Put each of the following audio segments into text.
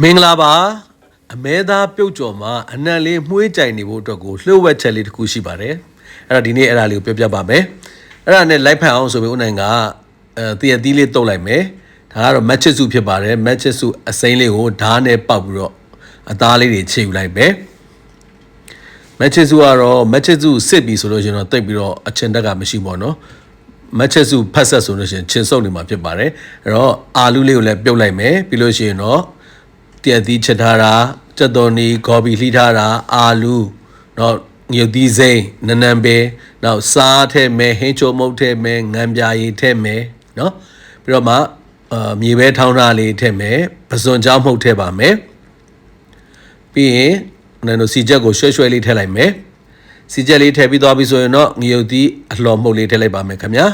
မင်္ဂလာပါအမဲသားပြုတ်ကျော်မှာအနံလေးမှုေးကြိုင်နေဖို့အတွက်ကိုလှုပ်ဝက်ချက်လေးတစ်ခုရှိပါတယ်အဲ့ဒါဒီနေ့အဲ့ဒါလေးကိုပြောပြပါမယ်အဲ့ဒါနဲ့လိုက်ဖက်အောင်ဆိုပြီးဦးနိုင်ကအဲတရသီးလေးတုတ်လိုက်မယ်ဒါကတော့မက်ချစ်စုဖြစ်ပါတယ်မက်ချစ်စုအစိမ်းလေးကိုဓာတ်နဲ့ပေါက်ပြီးတော့အသားလေးတွေခြေယူလိုက်မယ်မက်ချစ်စုကတော့မက်ချစ်စုစစ်ပြီဆိုလို့ရှိရင်တော့တိတ်ပြီးတော့အချင်တက်ကမရှိပါတော့မက်ချစ်စုဖက်ဆက်ဆိုလို့ရှိရင်ချင်းစုပ်နေမှာဖြစ်ပါတယ်အဲ့တော့အာလူးလေးကိုလည်းပြုတ်လိုက်မယ်ပြီးလို့ရှိရင်တော့ တရက်သီးချက်ထားတာကြက်တော်နီဂေါ်ဘီလှီးထားတာအာလူနောက်ညုတ်သီးစိမ့်နနံပဲနောက်စားထဲမဲ့ဟင်းချိုမုတ်ထဲမဲ့ငံပြာရည်ထဲမဲ့နော်ပြီးတော့မှအာမြေပဲထောင်းထားလေးထဲမဲ့ပစွန်ကြောင်းမှုတ်ထဲပါမယ်ပြီးရင်နင်တို့စီချက်ကိုရွှဲရွှဲလေးထည့်လိုက်မယ်စီချက်လေးထည့်ပြီးသွားပြီဆိုရင်တော့ငရုတ်သီးအလှော်မှုတ်လေးထည့်လိုက်ပါမယ်ခင်ဗျာ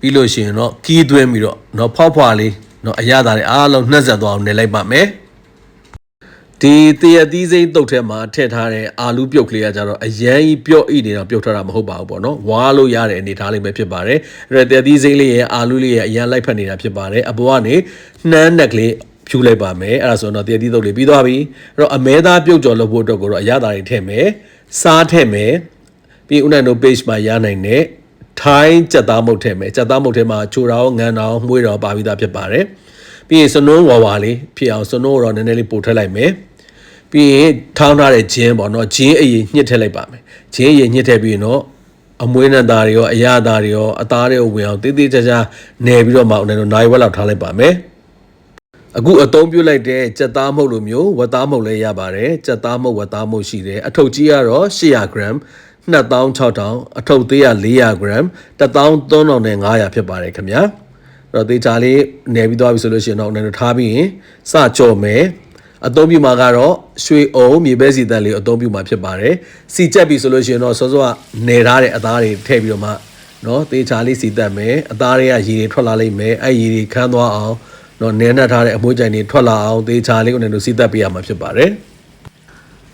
ပြီးလို့ရှိရင်တော့ကီးသွင်းပြီးတော့နော်ဖောက်ဖွာလေးနော်အရသာတွေအားလုံးနှက်ဆက်သွားအောင်နေလိုက်ပါမယ် ဒီတရသီးစိမ့်တုတ်ထဲမှာထည့်ထားတဲ့အာလူပြုတ်ကလေးကကြတော့အရန်ကြီးပြော့ဣနေတော့ပြုတ်ထားတာမဟုတ်ပါဘူးပေါ့နော်ဝါလို့ရတဲ့အနေထားလေးပဲဖြစ်ပါတယ်အဲ့ဒါတရသီးစိမ့်လေးရဲ့အာလူလေးရဲ့အရန်လိုက်ဖက်နေတာဖြစ်ပါတယ်အပေါ်ကနေနှမ်းနက်ကလေးဖြူလိုက်ပါမယ်အဲ့ဒါဆိုတော့တရသီးတုတ်လေးပြီးသွားပြီအဲ့တော့အမဲသားပြုတ်ကြော်လို့ဖို့အတွက်ကိုတော့အရသာတွေထည့်မယ်စားထည့်မယ်ပြီးဦးနိုင်တို့ page မှာရနိုင်တဲ့ထိုင်းကြက်သားမုတ်ထည့်မယ်ကြက်သားမုတ်ထဲမှာချိုတော်ငန်းတော်မှုေးတော်ပါပြီးသားဖြစ်ပါတယ်ပြီးရင်စနုံးဝါဝါလေးဖြစ်အောင်စနုံးကိုတော့နည်းနည်းလေးပို့ထည့်လိုက်မယ် ပြီးရင်ထောင်းထားတဲ့ဂျင်းပေါ့နော်ဂျင်းအရင်ညှစ်ထည့်လိုက်ပါမယ်ဂျင်းအရင်ညှစ်ထည့်ပြီးရင်တော့အမွေးနဲ့သားတွေရောအရာသားတွေရောအသားတွေကိုဝင်အောင်တေးသေးချာချာနယ်ပြီးတော့မှဦးနေတော့နိုင်ဝက်လောက်ထားလိုက်ပါမယ်အခုအသုံးပြုလိုက်တဲ့ကြက်သားမုတ်လိုမျိုးဝက်သားမုတ်လည်းရပါတယ်ကြက်သားမုတ်ဝက်သားမုတ်ရှိတယ်အထုပ်ကြီးကတော့800 gram 2600အထုပ်သေးက400 gram 13500ဖြစ်ပါတယ်ခင်ဗျာအဲ့တော့တေချာလေးနယ်ပြီးသွားပြီဆိုလို့ရှိရင်တော့ဦးနေတော့ထားပြီးရင်စကြော်မယ် အသုံးပြုမှာကတော့ရွှေအုံမြေပဲစီတန်လေးအသုံးပြုမှာဖြစ်ပါတယ်စီကြက်ပြီဆိုလို့ရှိရင်တော့စောစောကနေထားတဲ့အသားတွေထည့်ပြီးတော့မှနော်သေချာလေးစီတတ်မယ်အသားတွေကရေတွေထွက်လာလိမ့်မယ်အဲ့ရေတွေခမ်းသွားအောင်နော်နဲနှက်ထားတဲ့အမွှေးကြိုင်တွေထွက်လာအောင်သေချာလေးကိုလည်းစီတတ်ပေးရမှာဖြစ်ပါတယ်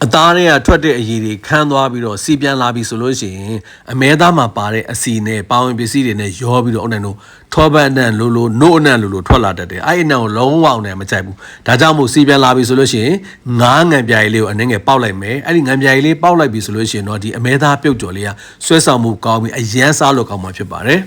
အသားတွေကထွက်တဲ့အရည်တွေခန်းသွားပြီးတော့စီပြန်လာပြီဆိုလို့ရှိရင်အမဲသားမှာပါတဲ့အစီနဲ့ပါဝင်ပစ္စည်းတွေနဲ့ရောပြီးတော့အုံနဲ့တို့ထောပတ်အနံ့လိုလိုနို့အနံ့လိုလိုထွက်လာတတ်တယ်အဲ့ဒီအနံ့ကိုလုံးဝအောင်နဲ့မကြိုက်ဘူးဒါကြောင့်မို့စီပြန်လာပြီဆိုလို့ရှိရင်ငားငံပြားလေးကိုအနှင်းငယ်ပေါက်လိုက်မယ်အဲ့ဒီငံပြားလေးပေါက်လိုက်ပြီဆိုလို့ရှိရင်တော့ဒီအမဲသားပြုတ်ကြော်လေးကဆွဲဆောင်မှုကောင်းပြီးအရန်စားလို့ကောင်းမှာဖြစ်ပါတယ်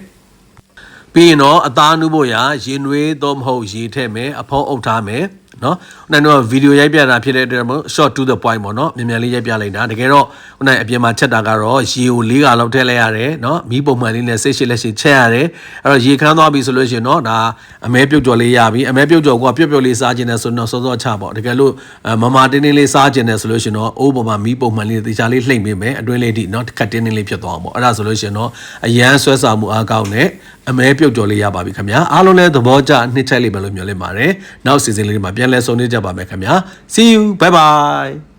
ပြီးရင်တော့အသားနုဖို့ရာရင်နွေးသုံးမဟုတ်ရေထည့်မယ်အဖုံးအုပ်ထားမယ် နော်ဦးနိုင်တော့ဗီဒီယိုရိုက်ပြတာဖြစ်တဲ့အတွက်မို့ short to the point ပေါ့နော်မြန်မြန်လေးရိုက်ပြလိုက်တာတကယ်တော့ဦးနိုင်အပြင်မှာချက်တာကတော့ရေကို၄ကလောက်ထည့်လိုက်ရတယ်နော်မီးပုံမှန်လေးနဲ့စိတ်ရှိလက်ရှိချက်ရတယ်အဲ့တော့ရေခမ်းသွားပြီဆိုလို့ရှိရင်တော့ဒါအမဲပြုတ်ကြော်လေးရပြီအမဲပြုတ်ကြော်ကပြုတ်ပြုတ်လေးစားခြင်းနဲ့ဆိုတော့စောစောချပေါ့တကယ်လို့မမတင်းတင်းလေးစားခြင်းနဲ့ဆိုလို့ရှိရင်တော့အိုးပေါ်မှာမီးပုံမှန်လေးတေချာလေးလှိမ့်ပေးမယ်အတွင်းလေးထိနော်ခတ်တင်းတင်းလေးဖြစ်သွားအောင်ပေါ့အဲ့ဒါဆိုလို့ရှိရင်တော့အရန်ဆွဲစားမှုအားကောင်းနဲ့ အမဲပြုတ်ကြော်လေးရပါပြီခင်ဗျာအားလုံးလည်းသဘောကျနှစ်ချက်လေးပဲလို့မျှော်လင့်ပါတယ်နောက်စီစဉ်လေးတွေမှာပြန်လည်ဆုံနေကြပါမယ်ခင်ဗျာ see you bye bye